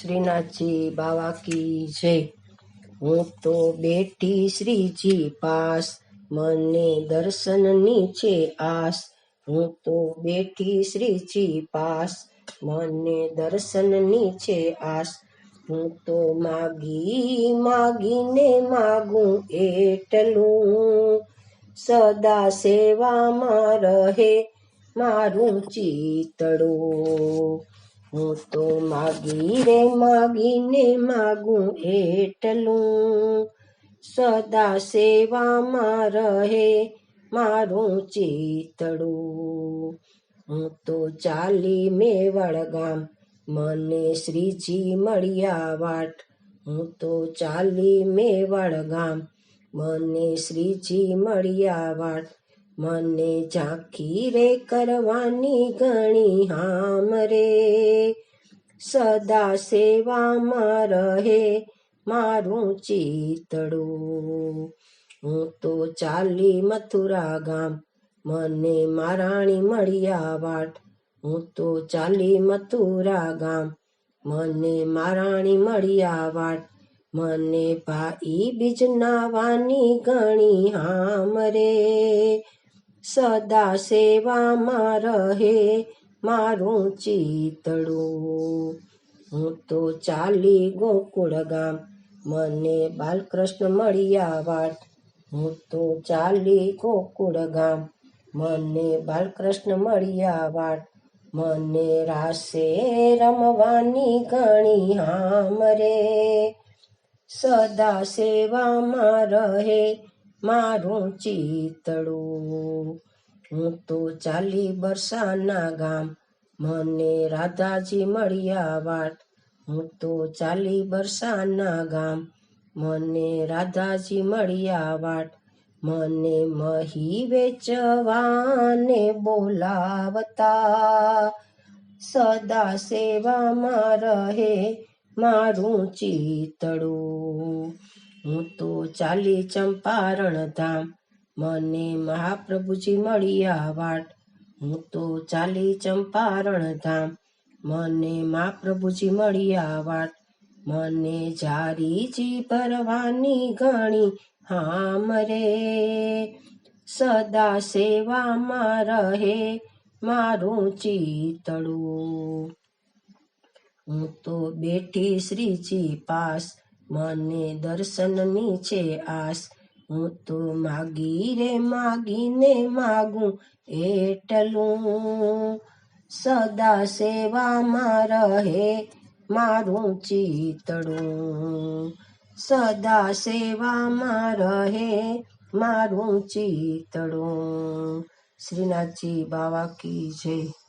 શ્રીનાથજી બાવા કી જય. હું તો બેઠી શ્રીજી પાસ, મને દર્શનની છે આસ. હું તો બેઠી શ્રીજી પાસ, મને દર્શનની છે આસ. હું તો માગી માગીને માગું એટલું. સદા સેવામાં રહે મારું ચિતડું હું તો માગી રે, માગીને માગું એટલું. સદા સેવામાં રહે મારું ચિતડું હું તો ચાલી મેવાડ ગામ, મને શ્રીજી મળ્યા વાટ. હું તો ચાલી મેવાડ ગામ, મને શ્રીજી મળ્યા વાટ. મને ઝાંખી રે કરવાની ઘણી હામ રે. સદા સેવામાં રહે મારું ચિતડું. હું તો ચાલી મથુરા ગામ, મને મારાણી મળ્યા વાટ. હું તો ચાલી મથુરા ગામ, મને મારાણી મળ્યા વાટ. મને ભાઈ બીજનાવાની ઘણી હામ રે. સદા સેવામાં રહે મારું ચિતડું હું તો ચાલી ગોકુળ ગામ મને બાલકૃષ્ણ મળ્યા વાટ હું તો ચાલી ગોકુળ ગામ મને બાલકૃષ્ણ મળ્યા વાટ મને રાસે રમવાની ઘણી હામ રે સદા સેવામાં રહે મારું ચિતડું હું તો ચાલી બરસાના ગામ, મને રાધાજી મળ્યા વાટ. હું તો ચાલી બરસાના ગામ, મને રાધાજી મળ્યા વાટ. મને મહી વેચવાને બોલાવતા, સદા સેવામાં રહે મારું ચિતડું હું તો ચાલી ચંપારણ ધામ, મને મહાપ્રભુજી મળ્યા વાટ. હું તો ચાલી ચંપારણ ધામ, મને મહાપ્રભુજી મળ્યા વાટ. મને જારીજી ભરવાની ઘણી હામ રે. સદા સેવામાં રહે મારું ચિતડું હું તો બેઠી શ્રીજી પાસ મને દર્શનની છે આસ. હું તો માગી રે, માગીને માગું એટલું. સદા સેવામાં રહે મારું ચિતડું સદા સેવામાં રહે મારું ચિતડું શ્રીનાથજી બાવા કી જય.